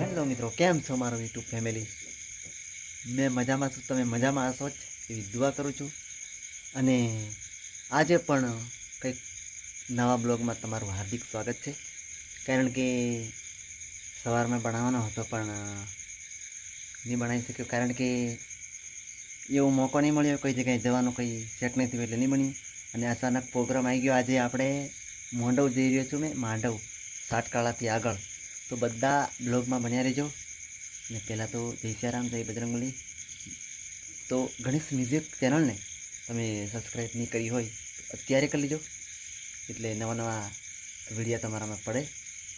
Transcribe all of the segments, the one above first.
Hello મિત્રો, કેમ છો મારો યુટ્યુબ ફેમિલી મેં મજામાં છું. તમે મજામાં હશો જ? એવી દુઆ કરું છું. અને આજે પણ કંઈક નવા બ્લોગમાં તમારું હાર્દિક સ્વાગત છે. કારણ કે સવારમાં બનાવવાનો હતો, પણ નહીં બનાવી શક્યો. કારણ કે એવો મોકો નહીં મળ્યો. કઈ જગ્યાએ જવાનું કંઈ સેટ નહીં થયું એટલે નહીં બન્યું. અને અચાનક પ્રોગ્રામ આવી ગયો. આજે આપણે માંડવ જઈ રહ્યો છું મેં, માંડવ સાટકાળાથી આગળ. તો બધા બ્લોગમાં બન્યા રહેજો. અને પહેલાં તો જય સિયારામ, જય બજરંગબલી. તો ગણેશ મ્યુઝિક ચેનલને તમે સબસ્ક્રાઈબ નહીં કરી હોય, અત્યારે કરી લેજો. એટલે નવા નવા વિડીયા તમારામાં પડે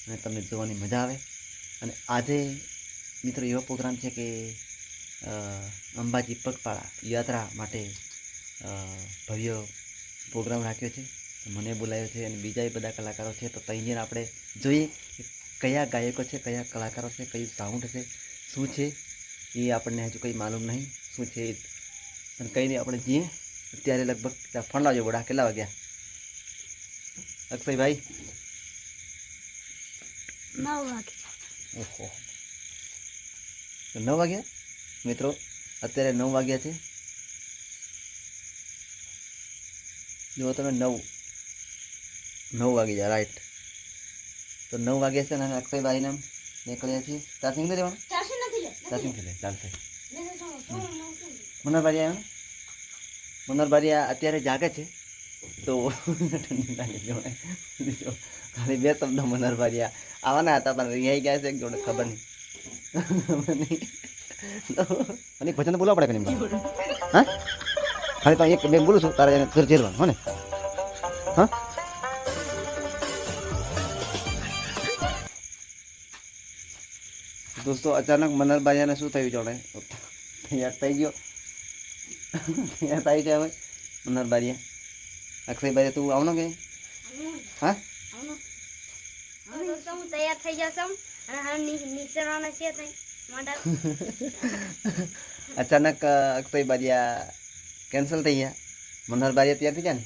અને તમને જોવાની મજા આવે. અને આજે મિત્રો એવો પ્રોગ્રામ છે કે અંબાજી પગપાળા યાત્રા માટે ભવ્ય પ્રોગ્રામ રાખ્યો છે મને બોલાવ્યો છે અને બીજા બધા કલાકારો છે તો તૈયાર આપણે જોઈએ કે કયા ગાયકો છે કયા કલાકારો છે કયું સાઉન્ડ છે શું છે એ આપણને હજુ કંઈ માલુમ નહીં શું છે એ. અને કંઈ નહીં આપણે જઈએ. અત્યારે લગભગ ત્યાં ફોન બોડા કેટલા વાગ્યા? અક્ષયભાઈ? નવ વાગ્યા ઓહો. તો નવ વાગ્યા? મિત્રો અત્યારે નવ વાગ્યા છે. જુઓ તમે નવ નવ વાગી જાય રાઈટ તો નવ વાગ્યા છે અને અક્ષય આમ નીકળ્યા છીએ. ચાર્જિંગ ચારસો નથી ચાર્જિંગ થઈ જાય ચાલશે. મનોર લે આવ્યો મનોર મનોહરભાઈ અત્યારે જાગે છે? તો ઠંડી લાગે ખાલી બે શબ્દ મનોહરભાઈ આવવાના હતા પણ રિહાઈ ગયા છે જોડે ખબર નહીં. તો અને ભજન બોલવા પડે કે નહીં હા? ખાલી તો એક બે બોલું છું તારે એને ઘર જેરવાનું હો ને? હા? દોસ્તો અચાનક મનોહરભાઈને શું થયું જોડે તૈયાર થઈ ગયો. તૈયાર થઈ ગયા હવે મનોહરભાઈ અક્ષયભાઈ તું આવનો કે? હા? હું તૈયાર થઈ જશમ અને હવે છે તઈ અચાનક અક્ષય બારિયા કેન્સલ થઈ ગયા. મનોહર ભાઈ તૈયાર થઈ ગયા ને?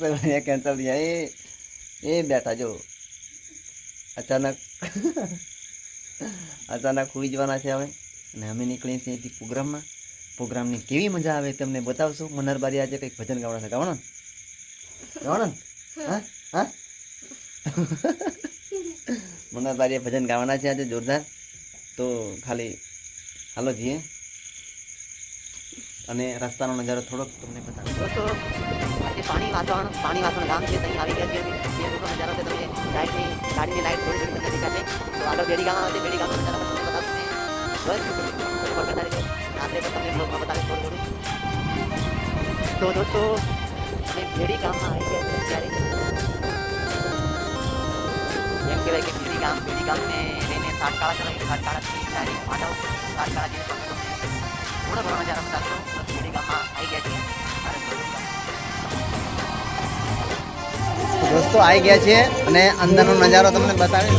બારિયા કેન્સલ ગયા એ એ બેઠા જો. અચાનક અચાનક હોઈ જવાના છે હવે. અને અમે નીકળીએ છીએ અહીંથી પ્રોગ્રામમાં પ્રોગ્રામની કેવી મજા આવે તમને બતાવશું. મનહર બારી આજે કંઈક ભજન છે. ગાવાનો ને? હા? હા? મનહર બારીએ ભજન ગાવાના છે આજે, જોરદાર. તો ખાલી હાલો જઈએ. અને રસ્તાનો નજારો થોડોક તમને બતાવું દોસ્તો પાણી વાસણ પાણી વાસણ ગામ છે, ત્યાં આવી ગયા છે, તમને લાઇટની ગાડીની લાઇટ થોડી થોડી તમને દેખાશે તો આગળ બેડી ગામ આવે છે, બેડી ગામનો નજારો તમને બતાવશે બસ. વાર બતાવી દો. રાત્રે તમને બ્લોગમાં બતાવીશ, થોડું થોડું તો દોસ્તો, અમે બેડી ગામમાં આવી ગયા છે ત્યારે એમ કહેવાય કે બેડી ગામ, બેડી ગામને લઈને સાતકાળા ચલાવી સાતકાળાથી ડાયરેક્ટ માંડવ સાતકાળા જેવી બતાવશો દોસ્તો આવી ગયા છે અને અંદરનો નજારો તમને બતાવે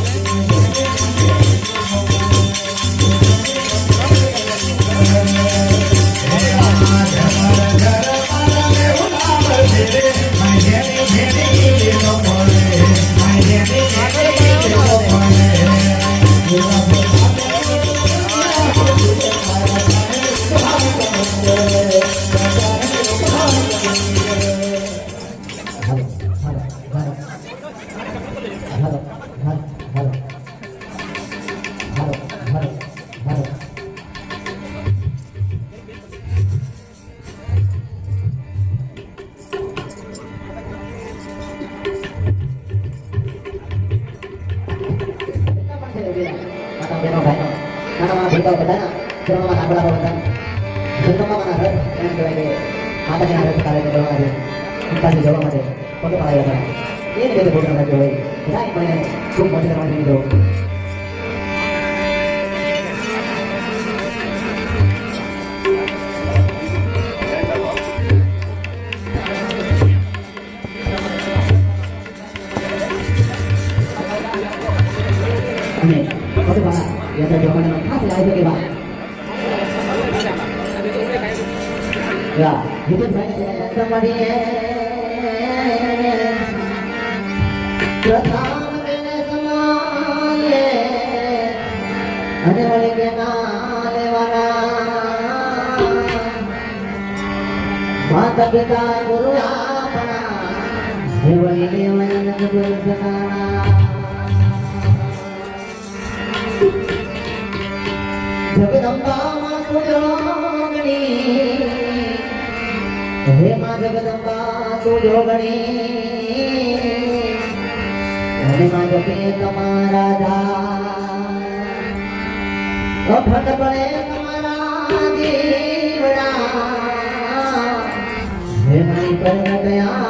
போகப்பட்டேன் திருமணமாக நண்பராக வந்தேன் சொந்தமாக நகர் எனக்கு ஆட்டத்தை நகர் காலையில் ஜெவமாது முக்காசி ஜெவமாது கொண்டு பழைய ஏன் கேட்டு போட்டு நடக்கிறோம் இதான் இப்போ தூக்கம் வந்து நடக்கிறோம் યા વિજયભાઈ સમરીએ પ્રથમ દિન સમાલે અને વળી ગના જગદંબા માં જોગણી હે માં જગદંબા તું જોગણી અને માં જપે તમારા જા અફટ પડે તમારા દીવડા. હે મારી પર ગયા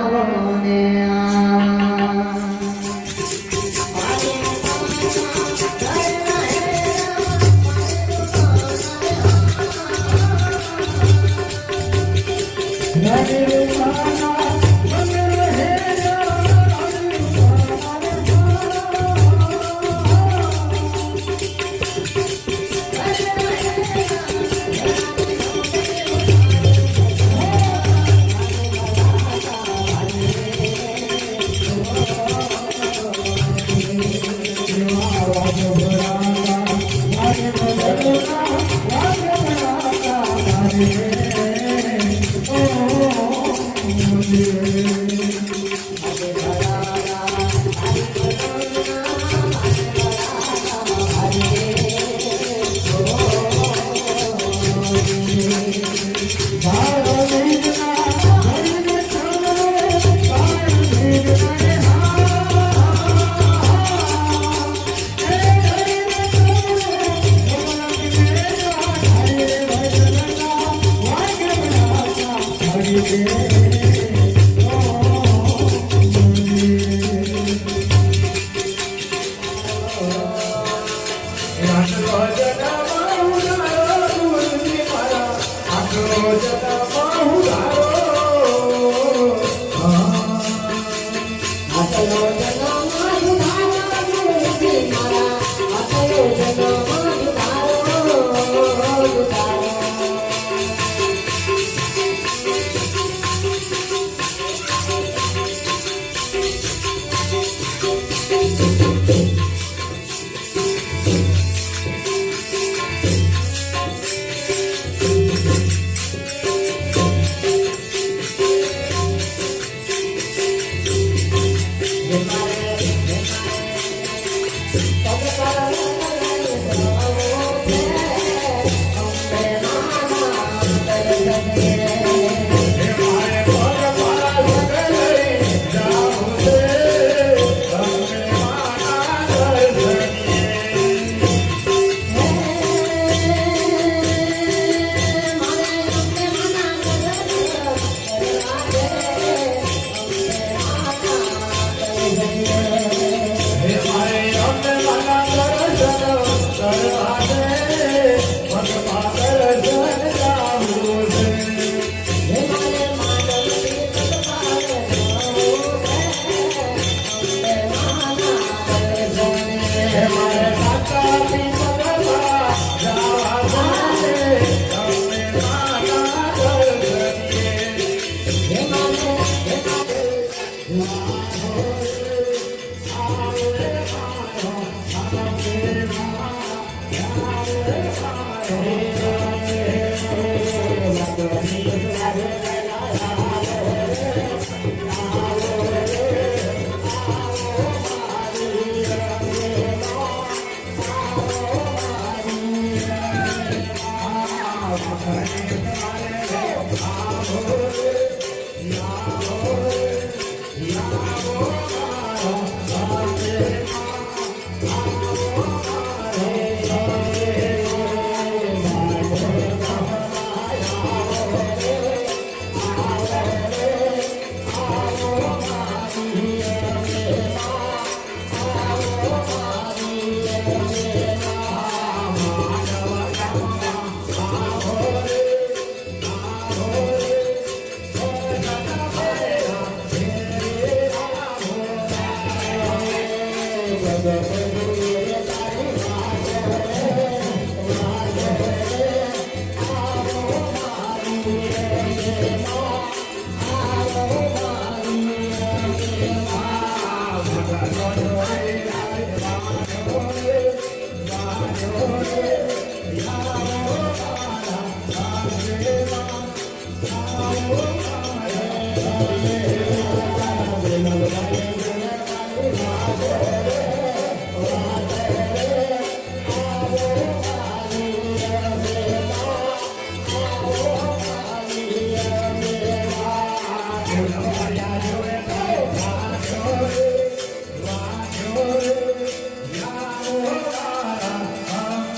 जगत बहुधा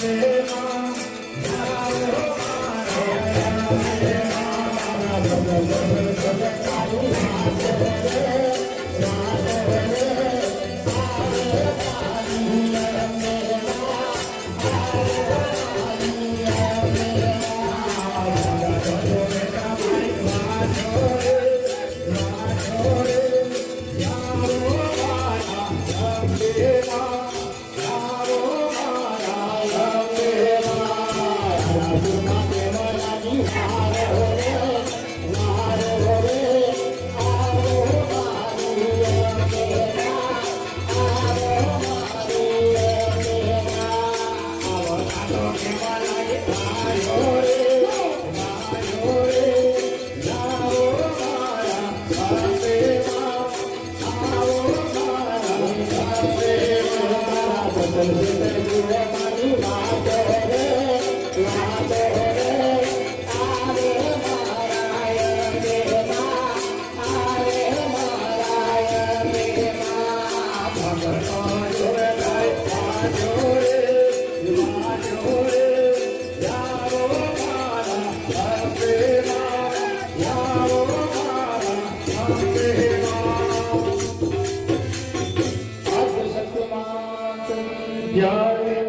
જય 鲜花。